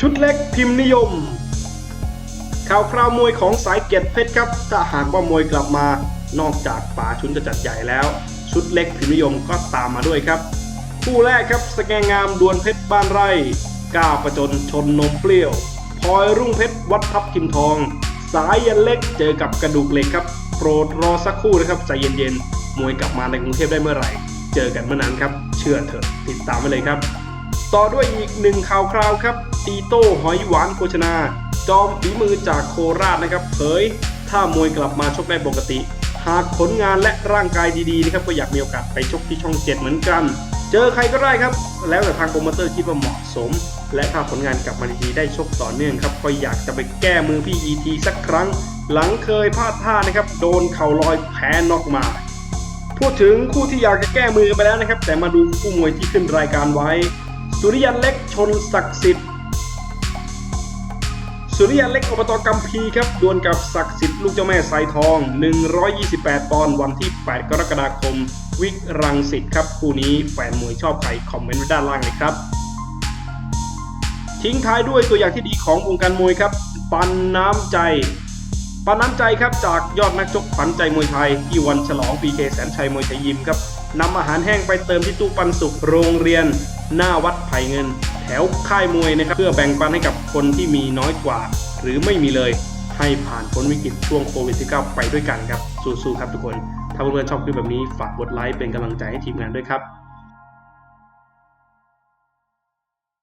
ชุดเล็กพิมพ์นิยม ข่าวคราวมวยของสายเกียรติเพชรครับ ถ้าหากว่ามวยกลับมานอกจากป่าชุนจะจัดใหญ่แล้ว ชุดเล็กพิมพ์นิยมก็ตามมาด้วยครับ คู่แรกครับสแกงงามดวลเพชรบ้านไร่ก้าวประจนชนนมเปรี้ยวพลอยรุ่งเพชรวัดทับทิมทอง สายยันเล็กเจอกับกระดูกเหล็กครับโปรดรอสักครู่นะครับใจเย็นๆมวยกลับมาในกรุงเทพได้เมื่อไหร่ เจอกันเมื่อนั้นครับ เชื่อเถอะติดตามไว้เลยครับ ต่อด้วยอีกหนึ่งข่าวคราวครับ ตีโต้หอยหวานโภชนา จอมฝีมือจากโคราชนะครับเผย ถ้ามวยกลับมาชกได้ปกติ หากผลงานและร่างกายดีๆนะครับก็อยากมีโอกาสไปชกที่ช่องเจ็ดเหมือนกัน เจอใครก็ได้ครับ แล้วแต่ทางโปรโมเตอร์คิดว่าเหมาะสม และถ้าผลงานกลับมาดีๆได้ชกต่อเนื่องครับก็อยากจะไปแก้มือพี่ ET สักครั้ง หลังเคยพลาดท่านะครับโดนเข่าลอยแพ้นอกมาพูดถึงคู่ที่อยากจะแก้มือไปแล้วนะครับ แต่มาดูคู่มวยที่ขึ้นรายการไว้ สุริยันเล็กชนศักดิ์สิทธิ์ สุริยันเล็กอบตกัมพีครับดวลกับศักดิ์สิทธิ์ลูกเจ้าแม่สายทอง 128 ปอนด์วันที่ 8 กรกฎาคม วิกรังสิตครับคู่นี้แฟนมวยชอบใครคอมเมนต์ไว้ด้านล่างเลยครับ ทิ้งท้ายด้วยตัวอย่างที่ดีของวงการมวยครับ ปันน้ำใจปันน้ำใจครับจากยอดนักชกขวัญใจมวยไทยที่วันฉลองปีเคแสนชัยมวยไทยยิมครับนำอาหารแห้งไปเติมที่ตู้ปันสุขโรงเรียน หน้าวัดไผ่เงิน ถวค่ายมวยนะครับ เพื่อแบ่งปันให้กับคนที่มีน้อยกว่า หรือไม่มีเลยให้ผ่านพ้นวิกฤตช่วงโควิด -19 ไปด้วยกันครับ สู้ๆครับทุกคน ถ้าเพื่อนๆชอบคลิปแบบนี้ฝากกดไลค์เป็นกำลังใจให้ทีมงานด้วยครับ